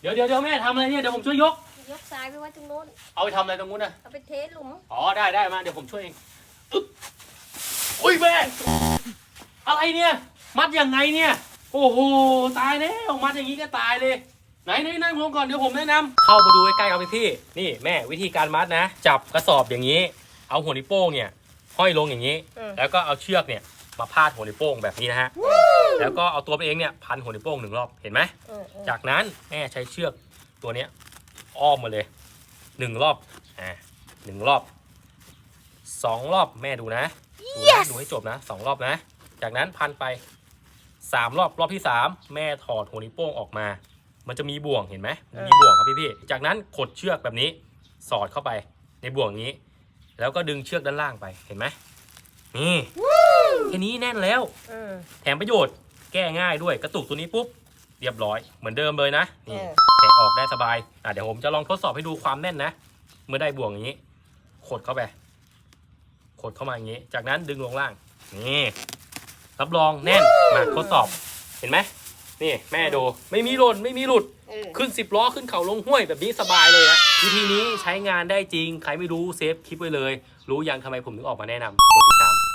เดี๋ยวเดี๋ยวเดี๋ยวแม่ทำอะไรเนี่ยเดี๋ยวผมช่วยยก ยกซ้ายไปไว้ตรงโน้น เอาไปทำอะไรตรงนู้นนะเอาไปเทหลุม อ๋อได้ได้มาเดี๋ยวผมช่วยเองอึ๊บอุ้ยแม่อะไรเนี่ย มัดยังไงเนี่ย โอ้โหตายแล้วมัดอย่างนี้ก็ตายเลย ไหนไหนนั่งลงก่อนเดี๋ยวผมแนะนำเข้ามาดูใกล้ๆเอาไปพี่ นี่แม่วิธีการมัดนะ จับกระสอบอย่างนี้ เอาหัวนิ้วโป้งเนี่ยห้อยลงอย่างนี้ เออ แล้วก็เอาเชือกเนี่ยมาพาดหัวนิ้วโป้งแบบนี้นะฮะ แล้วก็เอาตัวไปเองเนี่ยพันหัวนิ้วโป้งหนึ่งรอบเห็นไหมเออเออจากนั้นแม่ใช้เชือกตัวเนี้ยอ้อมมาเลยหนึ่งรอบอ่าหนึ่งรอบสองรอบแม่ดูนะดูนะดูให้จบนะสองรอบนะ จากนั้นพันไปสามรอบรอบที่สามแม่ถอดหัวนิ้วโป้งออกมา มันจะมีบ่วงเห็นไหมมันมีบ่วงครับพี่พี่ๆจากนั้นขดเชือกแบบนี้สอดเข้าไปในบ่วงนี้ แล้วก็ดึงเชือกด้านล่างไปเห็นไหมนี่แค่นี้แน่นแล้วเออแถมประโยชน์ แก้ง่ายด้วยกระตุกตัวนี้ปุ๊บเรียบร้อยเหมือนเดิมเลยนะนี่เออ แกะออกได้สบายอะเดี๋ยวผมจะลองทดสอบให้ดูความแน่นนะ เมื่อได้บ่วงอย่างนี้ ขดเข้าไป ขดเข้ามาอย่างนี้ จากนั้นดึงลงล่างนี่รับรองแน่นมาทดสอบเห็นไหมนี่แม่ดูไม่มีหล่นไม่มีหลุด เออ ขึ้นสิบล้อขึ้นเขาลงห้วยแบบนี้สบายเลยนะวิธีนี้ใช้งานได้จริง ใครไม่รู้เซฟคลิปไว้เลย รู้ยังทำไมผมถึงออกมาแนะนำกดติดตาม